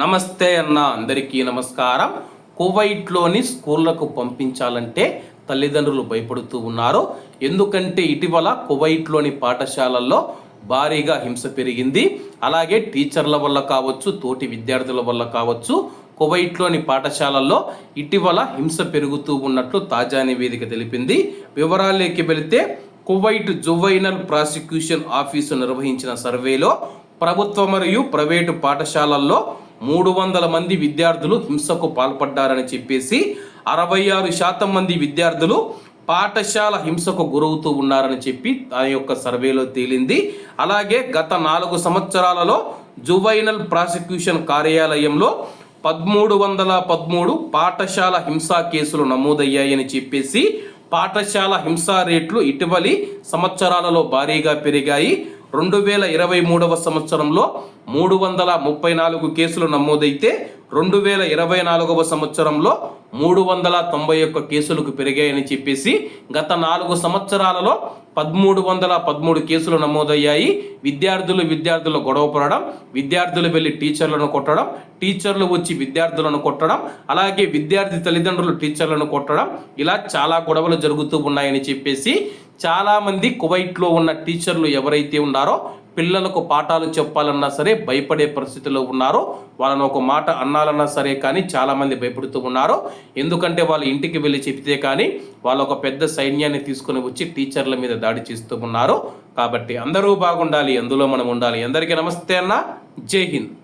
నమస్తే అన్న అందరికీ నమస్కారం. కువైట్లోని స్కూళ్ళకు పంపించాలంటే తల్లిదండ్రులు భయపడుతూ ఉన్నారు. ఎందుకంటే ఇటీవల కువైట్లోని పాఠశాలల్లో భారీగా హింస పెరిగింది. అలాగే టీచర్ల వల్ల కావచ్చు తోటి విద్యార్థుల వల్ల కావచ్చు కువైట్లోని పాఠశాలల్లో ఇటీవల హింస పెరుగుతూ ఉన్నట్లు తాజా నివేదిక తెలిపింది. వివరాల్లోకి వెళితే కువైట్ జువైనల్ ప్రాసిక్యూషన్ ఆఫీసు నిర్వహించిన సర్వేలో ప్రభుత్వ మరియు ప్రైవేటు పాఠశాలల్లో మూడు వందల మంది విద్యార్థులు హింసకు పాల్పడ్డారని చెప్పేసి అరవై ఆరు శాతం మంది విద్యార్థులు పాఠశాల హింసకు గురవుతూ ఉన్నారని చెప్పి దాని యొక్క సర్వేలో తేలింది. అలాగే గత నాలుగు సంవత్సరాలలో జువైనల్ ప్రాసిక్యూషన్ కార్యాలయంలో పదమూడు వందల పదమూడు పాఠశాల హింసా కేసులు నమోదయ్యాయని చెప్పేసి పాఠశాల హింసా రేట్లు ఇటీవలి సంవత్సరాలలో భారీగా పెరిగాయి. రెండు వేల ఇరవై మూడవ సంవత్సరంలో మూడు వందల ముప్పై నాలుగు కేసులు నమోదైతే రెండు వేల ఇరవై నాలుగవ సంవత్సరంలో మూడు వందల తొంభై ఒక్క కేసులకు పెరిగాయని చెప్పేసి గత నాలుగు సంవత్సరాలలో పదమూడు వందల పదమూడు కేసులు నమోదయ్యాయి. విద్యార్థులు విద్యార్థులు గొడవ పడడం విద్యార్థులు వెళ్ళి టీచర్లను కొట్టడం టీచర్లు వచ్చి విద్యార్థులను కొట్టడం అలాగే విద్యార్థి తల్లిదండ్రులు టీచర్లను కొట్టడం ఇలా చాలా గొడవలు జరుగుతూ ఉన్నాయని చెప్పేసి చాలామంది కువైట్లో ఉన్న టీచర్లు ఎవరైతే ఉన్నారో పిల్లలకు పాఠాలు చెప్పాలన్నా సరే భయపడే పరిస్థితిలో ఉన్నారో వాళ్ళని ఒక మాట అన్నాలన్నా సరే కానీ చాలామంది భయపడుతూ ఉన్నారు ఎందుకంటే వాళ్ళు ఇంటికి వెళ్ళి చెప్తే కానీ వాళ్ళు ఒక పెద్ద సైన్యాన్ని తీసుకొని వచ్చి టీచర్ల మీద దాడి చేస్తూ ఉన్నారు. కాబట్టి అందరూ బాగుండాలి అందులో మనం ఉండాలి. అందరికీ నమస్తే అన్న. జై హింద్.